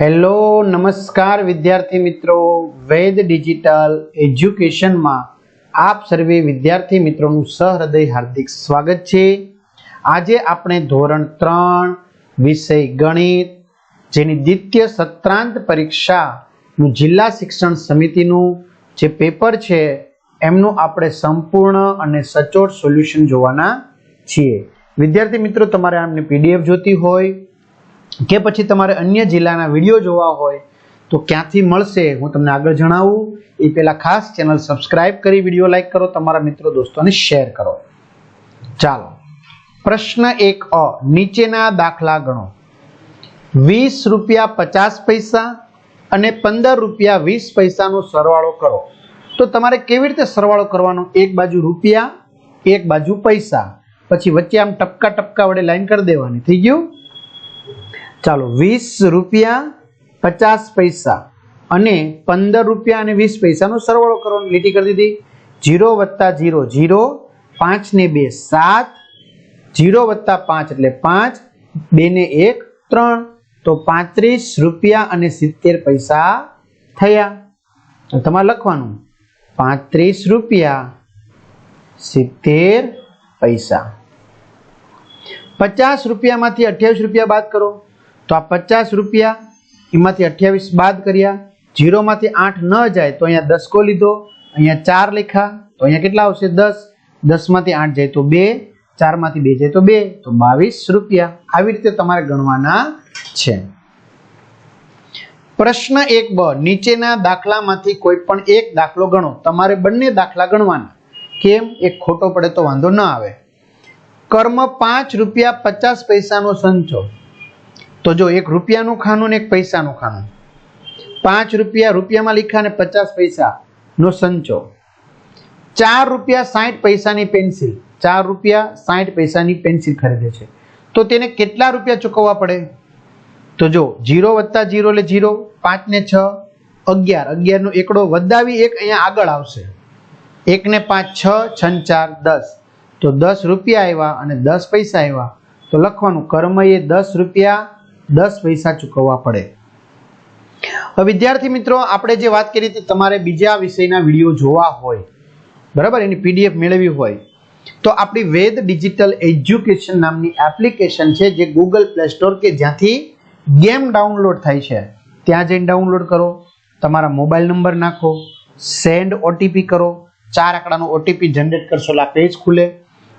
Hello, નમસ્કાર વિદ્યાર્થી મિત્રો. વેદ ડિજિટલ એજ્યુકેશનમાં આપ સર્વે વિદ્યાર્થી મિત્રોનું સહૃદય હાર્દિક સ્વાગત છે. આજે આપણે ધોરણ ત્રણ, વિષય ગણિત, જેની દ્વિતીય સત્રાંત પરીક્ષાનું જિલ્લા શિક્ષણ સમિતિનું જે પેપર છે, એમનું આપણે સંપૂર્ણ અને સચોટ સોલ્યુશન જોવાના છીએ. વિદ્યાર્થી મિત્રો, તમારે આમને પીડીએફ જોતી હોય કે પછી તમારે અન્ય જિલ્લાના વીડિયો જોવા હોય તો ક્યાંથી મળશે હું તમને આગળ જણાવું. એ પહેલાં ખાસ ચેનલ સબસ્ક્રાઇબ કરી વીડિયો લાઇક કરો, તમારા મિત્રો દોસ્તોને શેર કરો. ચાલો. પ્રશ્ન એક અ, નીચેના દાખલા ગણો. વીસ રૂપિયા પચાસ પૈસા અને પંદર રૂપિયા વીસ પૈસાનો સરવાળો કરો. તો તમારે કેવી રીતે સરવાળો કરવાનો? એક બાજુ રૂપિયા, એક બાજુ પૈસા. પછી વચ્ચે આમ ટપકા ટપકા વડે લાઈન કરી દેવાની. થઈ ગયું? ચાલો, વીસ રૂપિયા પચાસ પૈસા અને પંદર રૂપિયા અને વીસ પૈસાનો સરવાળો કરવાનો, લીટી કરી દીધી. જીરો વત્તા જીરો જીરો, પાંચ ને બે, સાત. જીરો વત્તા પાંચ એટલે પાંચ, બે ને એક, ત્રણ. તો પાંત્રીસ રૂપિયા અને સિત્તેર પૈસા થયા. તમારે લખવાનું, પાંત્રીસ રૂપિયા, સિત્તેર પૈસા. પચાસ રૂપિયામાંથી અઠ્યાવીસ રૂપિયા બાદ કરો. તો આ પચાસ રૂપિયા એમાંથી અઠ્યાવીસ બાદ કર્યા. જીરોમાંથી આઠ ન જાય તો અહીંયા દસકો લીધો. અહીંયા ચાર લખ્યા. તો અહીંયા કેટલા આવશે? દસ. દસમાંથી આઠ જાય તો બે. ચારમાંથી બે જાય તો બે. તો બાવીસ રૂપિયા. આવી રીતે તમારે ગણવાના છે. પ્રશ્ન એક બ. નીચેના દાખલામાંથી કોઈ પણ એક દાખલો ગણો. તમારે બંને દાખલા ગણવાના. કેમ? એક ખોટો પડે તો વાંધો ન આવે. કર્મ પાંચ રૂપિયા પચાસ પૈસાનો સંચો. તો જો એક રૂપિયાનું ખાનું ને એક પૈસાનું ખાનું. પાંચ રૂપિયા રૂપિયામાં લીખા ને પચાસ પૈસા નો સંચો. ચાર રૂપિયા સાઠ પૈસાની પેન્સિલ. ચાર રૂપિયા સાઠ પૈસાની પેન્સિલ ખરીદે છે. તો તેને કેટલા રૂપિયા ચૂકવવા પડે? તો જો જીરો વત્તા જીરો એટલે જીરો પાંચ ને છ, અગિયાર. અગિયારનો એકડો વધાવી એક અહીંયા આગળ આવશે. એક ને પાંચ, છ, છન, ચાર, દસ. તો દસ રૂપિયા આવ્યા અને દસ પૈસા આવ્યા. તો લખવાનું કર્મ એ દસ રૂપિયા દસ પૈસા ચૂકવવા પડે. વિદ્યાર્થી મિત્રો, આપણે જે વાત કરી હતી તમારે બીજા વિષયના વીડિયો જોવા હોય, બરાબર? એની પીડીએફ મેળવી હોય, તો આપણી વેદ ડિજિટલ એજ્યુકેશન નામની એપ્લિકેશન છે જે ગૂગલ પ્લે સ્ટોર કે જ્યાંથી ગેમ ડાઉનલોડ થાય છે. ત્યાં જઈને ડાઉનલોડ કરો, તમારા મોબાઈલ નંબર નાખો, સેન્ડ ઓટીપી કરો, ચાર આંકડાનો ઓટીપી જનરેટ કરશો એટલે પેજ ખુલે.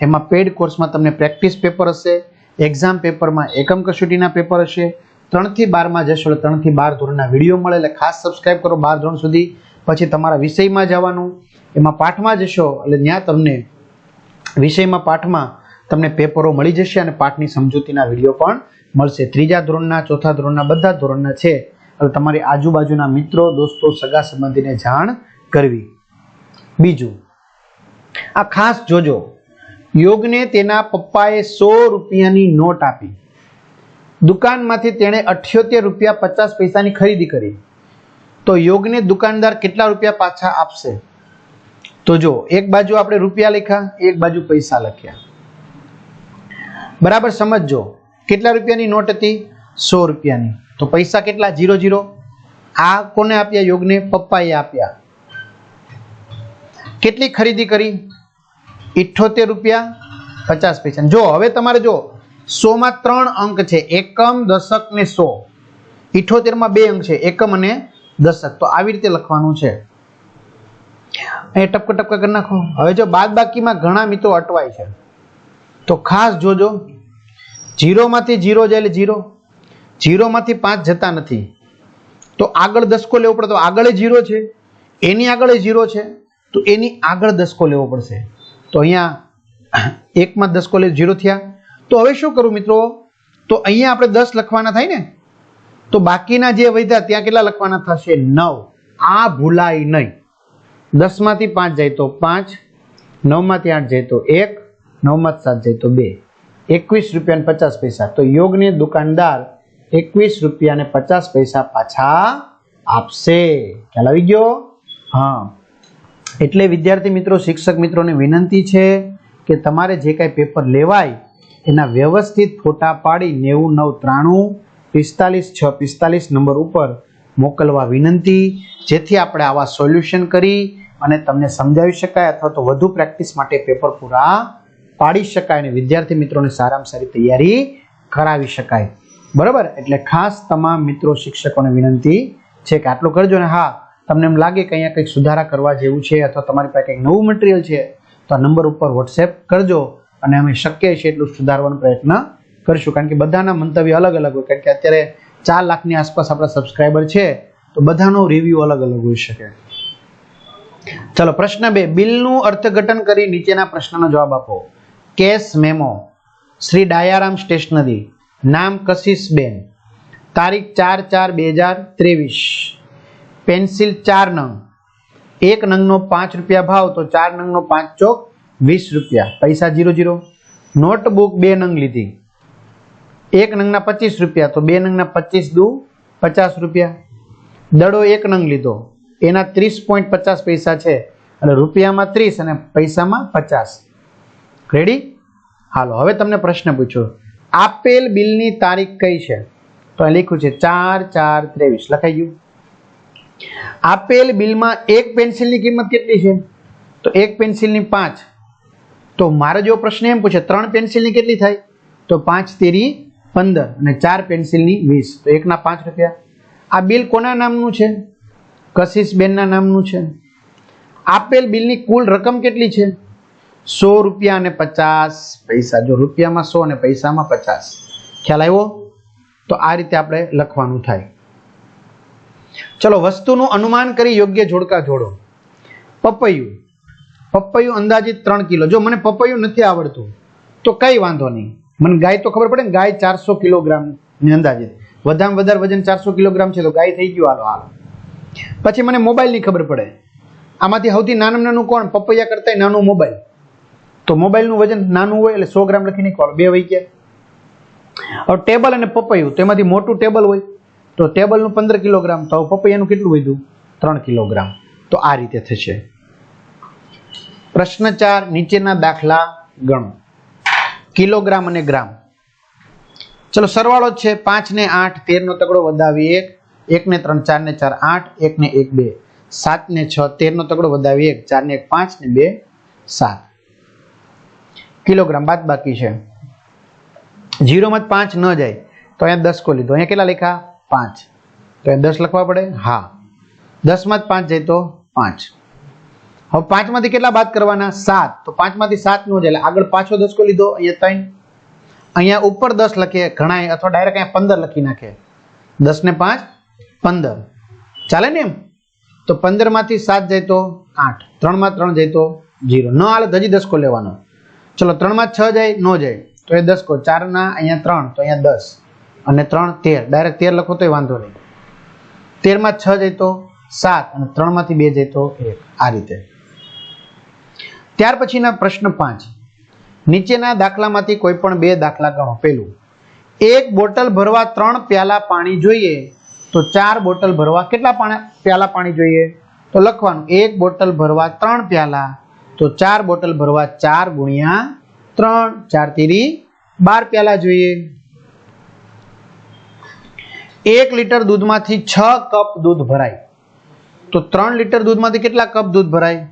એમાં પેડ કોર્સમાં તમને પ્રેક્ટિસ પેપર હશે એક્ઝામ પેપરમાં એકમ કસોટીના પેપર હશે. ત્રણથી બારમાં જશો એટલે ત્રણથી બાર ધોરણના વીડિયો મળે એટલે ખાસ સબસ્ક્રાઇબ કરો બાર ધોરણ સુધી. પછી તમારા વિષયમાં જવાનું. એમાં પાઠમાં જશો એટલે ત્યાં તમને વિષયમાં પાઠમાં તમને પેપરો મળી જશે અને પાઠની સમજૂતીના વીડિયો પણ મળશે. ત્રીજા ધોરણના, ચોથા ધોરણના બધા ધોરણના છે. એટલે તમારી આજુબાજુના મિત્રો, દોસ્તો, સગા સંબંધીને જાણ કરવી. બીજું, આ ખાસ જોજો. યોગને તેના પપ્પાએ સો રૂપિયાની નોટ આપી. દુકાનમાંથી તેણે અઠ્યોતેર રૂપિયા પચાસ પૈસાની ખરીદી કરી. તો યોગને દુકાનદાર કેટલા રૂપિયા પાછા આપશે? તો જો, એક બાજુ આપણે રૂપિયા લખ્યા, એક બાજુ પૈસા લખ્યા. બરાબર સમજજો, કેટલા રૂપિયાની નોટ હતી? સો રૂપિયાની. તો પૈસા કેટલા? જીરો જીરો આ કોને આપ્યા? યોગને પપ્પાએ આપ્યા. કેટલી ખરીદી કરી? ઇઠ્ઠોતેર રૂપિયા પચાસ પૈસા. જો હવે તમારે જો સોમાં ત્રણ અંક છે એકમ દશક ને સો. ઇઠ્ઠોતેરમાં બે અંક છે એકમ અને દશક. તો આવી રીતે લખવાનું છે. એ ટપકા ટપકા કરી નાખો. હવે જો બાદ બાકીમાં ઘણા મિત્રો અટવાય છે. તો ખાસ જોજો. જીરોમાંથી જીરો જાય એટલે જીરો. જીરોમાંથી પાંચ જતા નથી. તો આગળ દસકો લેવો પડે તો આગળ જીરો છે. એની આગળ જીરો છે. તો એની આગળ દસકો લેવો પડશે. તો અહીંયા એકમાં દસ કોલેજ ઝીરો થયા. તો હવે શું કરું મિત્રો? તો અહીંયા આપણે દસ લખવાના થાય ને? તો બાકીના જે વધ્યા ત્યાં કેટલા લખવાના થશે? નવ. આ ભૂલાય નહીં. દસમાંથી પાંચ જાય તો પાંચ, નવમાંથી આઠ જાય તો એક નવમાંથી સાત જાય તો બે. એકવીસ રૂપિયા પચાસ પૈસા. તો યોગને દુકાનદાર એકવીસ રૂપિયા ને પચાસ પૈસા પાછા આપશે. ખ્યાલ આવી ગયો? હા. એટલે વિદ્યાર્થી મિત્રો, શિક્ષક મિત્રોને વિનંતી છે કે તમારે જે કાંઈ પેપર લેવાય, એના વ્યવસ્થિત ફોટા પાડી નેવું નવ ત્રાણું પિસ્તાલીસ છ પિસ્તાલીસ નંબર ઉપર મોકલવા વિનંતી. જેથી આપણે આવા સોલ્યુશન કરી અને તમને સમજાવી શકાય અથવા તો વધુ પ્રેક્ટિસ માટે પેપર પૂરા પાડી શકાય અને વિદ્યાર્થી મિત્રોને સારામાં સારી તૈયારી કરાવી શકાય. બરાબર? એટલે ખાસ તમામ મિત્રો, શિક્ષકોને વિનંતી છે કે આટલું કરજો ને હા તમને એમ લાગે કે અહીંયા કંઈક સુધારા કરવા જેવું છે અથવા તમારી પાસે કંઈક નવું મટીરિયલ છે, તો આ નંબર ઉપર વોટ્સએપ કરજો અને અમે શક્ય છે એટલું સુધારવાનો પ્રયત્ન કરશું. કારણ કે બધાના મંતવ્ય અલગ અલગ હોય. કારણ કે અત્યારે ચાર લાખની આસપાસ આપણા સબસ્ક્રાઈબર છે, તો બધાનો રિવ્યુ અલગ અલગ હોઈ શકે. ચલો, પ્રશ્ન બે. બિલનું અર્થઘટન કરી નીચેના પ્રશ્નનો જવાબ આપો. Cash memo. Shri Dayaram stationery. નામ કશિશબેન તારીખ ચાર ચાર બે હજાર ત્રેવીસ. પેન્સિલ ચાર નંગ. એક નંગનો પાંચ રૂપિયા ભાવ તો ચાર નંગનો પાંચ ચોક વીસ રૂપિયા. પૈસા જીરો જીરો. નોટબુક બે નંગ લીધી. એક નંગના પચીસ રૂપિયા તો બે નંગના પચીસ દુ પચાસ રૂપિયા. દડો એક નંગ લીધો. એના ત્રીસ પોઈન્ટ પચાસ પૈસા છે. એટલે રૂપિયામાં ત્રીસ અને પૈસામાં પચાસ. રેડી હાલો, હવે તમને પ્રશ્ન પૂછો. આપેલ બિલની તારીખ કઈ છે? તો લખ્યું છે ચાર ચાર ત્રેવીસ. લખાઈ ગયું? આપેલ બિલમાં એક પેન્સિલની કિંમત કેટલી છે? તો એક પેન્સિલની પાંચ. તો મારો જો પ્રશ્ન એમ પૂછે, ત્રણ પેન્સિલની કેટલી થાય? તો પાંચ તેરી પંદર અને ચાર પેન્સિલની વીસ. તો એકના પાંચ રૂપિયા. આ બિલ કોના નામનું છે? કશિશબેનના નામનું છે. આપેલ બિલની કુલ રકમ કેટલી છે? સો રૂપિયા અને પચાસ પૈસા. જો રૂપિયામાં સો અને પૈસામાં પચાસ. ખ્યાલ આવ્યો? તો આ રીતે આપણે લખવાનું થાય. ચલો, વસ્તુનું અનુમાન કરી યોગ્ય જોડકા જોડો. પપૈયું. પપૈયું અંદાજિત ત્રણ કિલો. જો મને પપૈયું નથી આવડતું, તો કઈ વાંધો નહીં. મને ગાય તો ખબર પડે ને, ગાય ચારસો કિલોગ્રામની અંદાજિત વધારે વધારે વજન ચારસો કિલોગ્રામ છે તો ગાય થઈ ગયું, હાલો હાલો. પછી મને મોબાઈલની ખબર પડે. આમાંથી સૌથી નાનું નાનું કોણ? પપૈયા કરતા નાનું મોબાઈલ. તો મોબાઈલનું વજન નાનું હોય એટલે સો ગ્રામ લખી કોણ બે વહી ગયા. હવે ટેબલ અને પપૈયું, તો એમાંથી મોટું ટેબલ હોય. તો ટેબલનું પંદર કિલોગ્રામ તો પપૈયાનું કેટલું વધ્યું? ત્રણ કિલોગ્રામ. તો આ રીતે થશે. પ્રશ્ન ચાર, નીચેના દાખલા ગણો. કિલોગ્રામ અને ગ્રામ. ચલો, સરવાળો છે પાંચ ને આઠ તેર નો તગડો વધાવી એક. એક ને ત્રણ, ચાર ને ચાર, આઠ. એક ને એક, બે. સાત ને છ તેર નો તગડો વધાવી એક. ચાર ને એક, પાંચ ને બે, સાત. કિલોગ્રામ બાદ બાકી છે. જીરોમાં પાંચ ન જાય. તો અહીંયા દસ કો લીધો. અહીંયા કેટલા લખ્યા? પાંચ. તો એ દસ લખવા પડે? હા. દસમાં જ પાંચ જાય તો પાંચ. હવે પાંચમાંથી કેટલા બાદ કરવાના? સાત. તો પાંચમાંથી સાત નો જાય. આગળ પાછો દસકો લીધો, અહીંયા ત્રણ. અહીંયા ઉપર દસ લખીએ ઘણા અથવા ડાયરેક્ટ અહીંયા પંદર લખી નાખે. દસ ને પાંચ, પંદર. ચાલે ને એમ? તો પંદરમાંથી સાત જાય તો આઠ. ત્રણમાં ત્રણ જાય તો જીરો ન હાલે તો હજી દસકો લેવાનો. ચલો, ત્રણમાં છ જાય, ન જાય. તો એ દસકો. ચારના, અહીંયા ત્રણ. તો અહીંયા દસ. અને ત્રણ તેર. ડાયરેક્ટ તેર લખો તો વાંધો નહીં. તેરમાં છ જાય સાત. અને ત્રણમાંથી બે જાય એક. આ રીતે. ત્યાર પછીના પ્રશ્ન પાંચ. નીચેના દાખલામાંથી કોઈ પણ બે દાખલા ગણો પેલું. એક બોટલ ભરવા ત્રણ પ્યાલા પાણી જોઈએ, તો ચાર બોટલ ભરવા કેટલા પ્યાલા પાણી જોઈએ? તો લખવાનું, એક બોટલ ભરવા ત્રણ પ્યાલા, તો ચાર બોટલ ભરવા ચાર ગુણ્યા ત્રણ. ચાર તીરી બાર પ્યાલા જોઈએ. એક લીટર દૂધમાંથી છ કપ દૂધ ભરાય. તો ત્રણ લીટર દૂધમાંથી કેટલા કપ દૂધ ભરાય?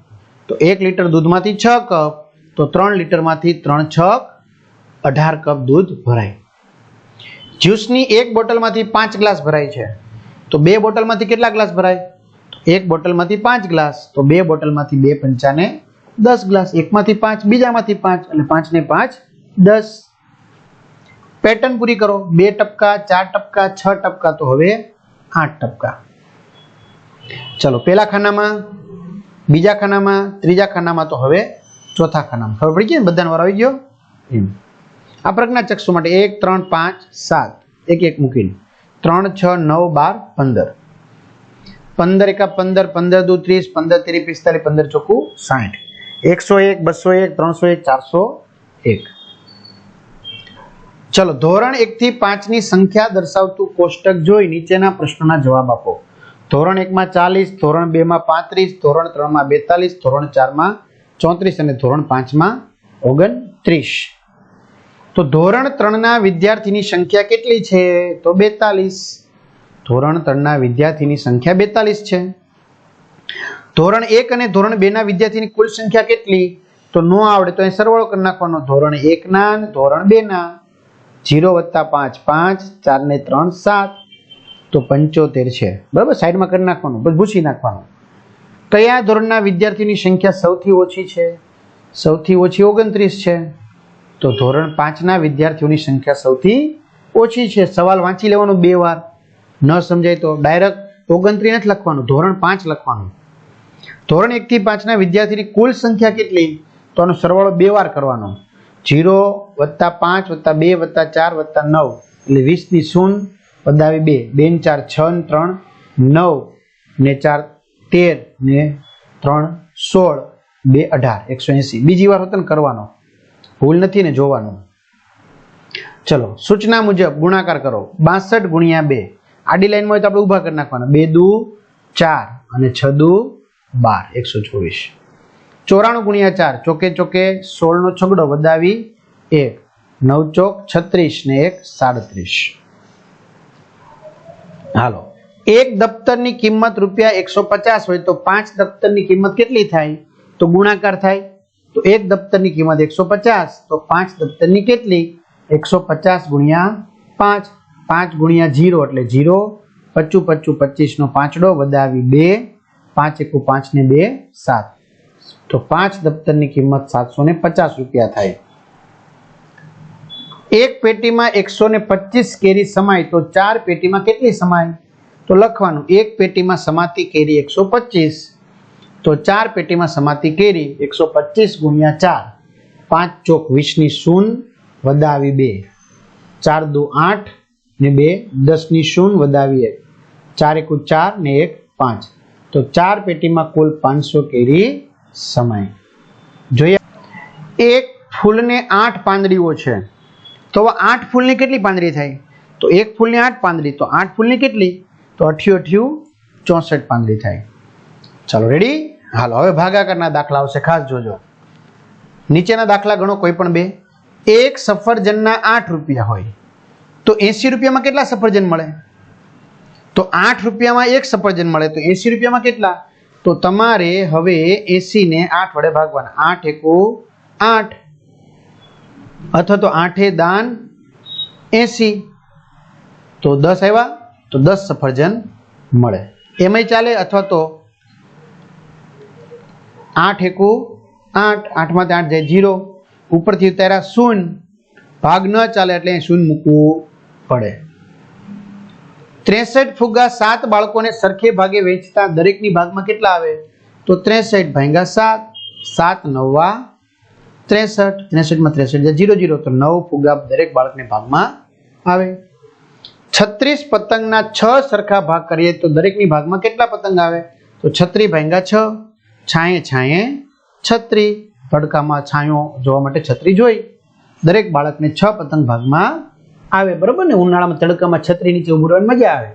તો એક લીટર દૂધમાંથી છ કપ, તો ત્રણ લીટરમાંથી ત્રણ છ અઢાર કપ દૂધ ભરાય. જ્યુસની એક બોટલમાંથી પાંચ ગ્લાસ ભરાય છે. તો બે બોટલમાંથી કેટલા ગ્લાસ ભરાય? એક બોટલમાંથી પાંચ ગ્લાસ, તો બે બોટલમાંથી બે પંચાને દસ ગ્લાસ. એકમાંથી પાંચ, બીજામાંથી પાંચ, અને પાંચને પાંચ દસ. પેટર્ન પૂરી કરો બે ટપકા ચાર ટપકા છ ટપકા તો હવે આઠ ટપકા ચલો પેલા ખાનામાં બીજા ખાનામાં ત્રીજા ખાનામાં તો હવે ચોથા ખાનામાં ખબર પડી ગઈ ને બધાનો વાર આવી ગયો? એમ. આ પ્રજ્ઞા ચક્ષુ માટે એક, ત્રણ, પાંચ, સાત, એક એક મૂકીને. ત્રણ, છ, નવ, બાર, પંદર. પંદર એકા પંદર પંદર દુ ત્રીસ, પંદર તેરી પિસ્તાલીસ, પંદર ચોખ્ખું સાઠ એકસો એક, બસો એક, ત્રણસો એક, ચારસો એક. ચલો, ધોરણ એક થી પાંચની સંખ્યા દર્શાવતું કોષ્ટક જોઈ નીચેના પ્રશ્નોના જવાબ આપો. ધોરણ એકમાં ચાલીસ, ધોરણ બે માં પાંત્રીસ, ધોરણ ત્રણમાં બેતાલીસ, ધોરણ ચારમાં ચોત્રીસ અને ધોરણ પાંચમાં ઓગણત્રીસ. તો ધોરણ ત્રણના વિદ્યાર્થીની સંખ્યા કેટલી છે? તો બેતાલીસ. ધોરણ ત્રણના વિદ્યાર્થીની સંખ્યા બેતાલીસ છે. ધોરણ એક અને ધોરણ બેના વિદ્યાર્થીની કુલ સંખ્યા કેટલી? તો નો આવડે તો અહીં સરવાળો કરી નાખવાનો. ધોરણ એકના ધોરણ બેના. જીરો વત્તા પાંચ પાંચ, ચાર ને ત્રણ સાત. તો પંચોતેર છે. બરાબર? સાઈડમાં કરી નાખવાનું. પછી ભૂસી નાખવાનું. કયા ધોરણના વિદ્યાર્થીની સંખ્યા સૌથી ઓછી છે? સૌથી ઓછી ઓગણત્રીસ છે. તો ધોરણ પાંચના વિદ્યાર્થીઓની સંખ્યા સૌથી ઓછી છે. સવાલ વાંચી લેવાનો બે વાર. ન સમજાય તો ડાયરેક્ટ ઓગણત્રીસ નથી લખવાનું. ધોરણ પાંચ લખવાનું. ધોરણ એકથી પાંચના વિદ્યાર્થીની કુલ સંખ્યા કેટલી? તો આનો સરવાળો બે વાર કરવાનો. જીરો વત્તા પાંચ વત્તા બે વત્તા ચાર વત્તા નવ. એટલે વીસની શૂન્ય વધાવી બે. બે ને ચાર છ ને ત્રણ નવ. ને ચાર તેર ને ત્રણ સોળ. બે અઢાર. એકસો એંસી. બીજી વાર વતન કરવાનો. ભૂલ નથી ને જોવાનું. ચલો, સૂચના મુજબ ગુણાકાર કરો. બાસઠ ગુણ્યા બે. આડી લાઈનમાં હોય તો આપણે ઊભા કરી નાખવાના. બે દુ ચાર અને છ દુ બાર. એકસો ચોવીસ. ચોરાણું ગુણ્યા ચાર, ચોકે ચોકે સોળનો છગડો વધાવી એક, નવ ચોક છત્રીસ ને એક સાડત્રીસ. હાલો. એક દફતરની કિંમત રૂપિયા એકસો પચાસ હોય તો પાંચ દફતરની કિંમત કેટલી થાય? તો ગુણાકાર થાય. તો એક દફતરની કિંમત એકસો પચાસ, તો પાંચ દફતરની કેટલી? એકસો પચાસ ગુણ્યા પાંચ. પાંચ ગુણ્યા જીરો એટલે જીરો. પચું પચું પચીસનો પાંચડો વધાવી બે. પાંચ એકુ પાંચ ને બે સાત. તો પાંચ દફતરની કિંમત સાતસો ને પચાસ રૂપિયા થાય. એક પેટીમાં એકસો ને પચીસ કેરી સમાય તો ચાર પેટીમાં કેટલી સમાય? તો લખવાનું, એક પેટીમાં સમાતી કેરી એકસો પચીસ, તો ચાર પેટીમાં સમાતી કેરી એકસો પચીસ ગુણ્યા ચાર. પાંચ ચોક વીસની શૂન વધાવી બે. ચાર દુ આઠ ને બે દસની શૂન વધાવી એક ચાર એકુ ચાર ને એક પાંચ. તો ચાર પેટીમાં કુલ પાંચસો કેરી સમાય. જોઈએ. એક ફૂલને આઠ પાંદડીઓ છે. તો આઠ ફૂલની કેટલી પાંદડી થાય તો એક ફૂલની આઠ પાંદડી. તો આઠ ફૂલની કેટલી? તો અઠ્યું અઠ્યું ચોસઠ પાંદડી થાય ચાલો રેડી હાલો, હવે ભાગાકારના દાખલા આવશે. ખાસ જોજો. નીચેના દાખલા ગણો, કોઈ પણ બે. એક સફરજનના આઠ રૂપિયા હોય. તો એંસી રૂપિયામાં કેટલા સફરજન મળે? તો આઠ રૂપિયામાં એક સફરજન મળે. તો એંસી રૂપિયામાં કેટલા? તો તમારે હવે એસીને આઠ વડે ભાગવાના. આઠ એકુ આઠ. અથવા તો આઠે દાન એંસી તો દસ આવ્યા, તો દસ સફરજન મળે. એમાંય ચાલે અથવા તો આઠ એકુ આઠ. આઠમાંથી આઠ જાય જીરો. ઉપરથી ઉતાર્યા શૂન્ય. ભાગ ન ચાલે એટલે શૂન્ય મૂકવું પડે. ત્રેસઠ ફુગ્ગા સાત બાળકોને સરખે ભાગે વેચતા દરેકની ભાગમાં કેટલા આવે? તો ત્રેસઠ ભાંગા સાત સાત નવા ત્રેસઠ, ત્રેસઠમાં ત્રેસઠ જીરો જીરો, તો નવ ફુગ્ગા દરેક બાળકને ભાગમાં આવે. છત્રીસ પતંગના છ સરખા ભાગ કરીએ તો દરેકની ભાગમાં કેટલા પતંગ આવે? તો છત્રી ભાંગા છ, છાંયે છાંયે છત્રી. તડકામાં છાંયો જોવા માટે છત્રી જોઈ. દરેક બાળકને છ પતંગ ભાગમાં આવે, બરાબર ને? ઉનાળામાં તડકામાં છત્રી નીચે ઉભું રહેવાની મજા આવે.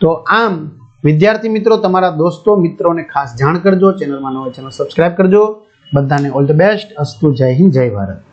તો આમ, વિદ્યાર્થી મિત્રો, તમારા દોસ્તો, મિત્રોને ખાસ જાણ કરજો. ચેનલમાં નવો ચેનલ સબસ્ક્રાઇબ કરજો. બધાને ઓલ ધ બેસ્ટ અસ્તુ, જય હિન્દ, જય ભારત.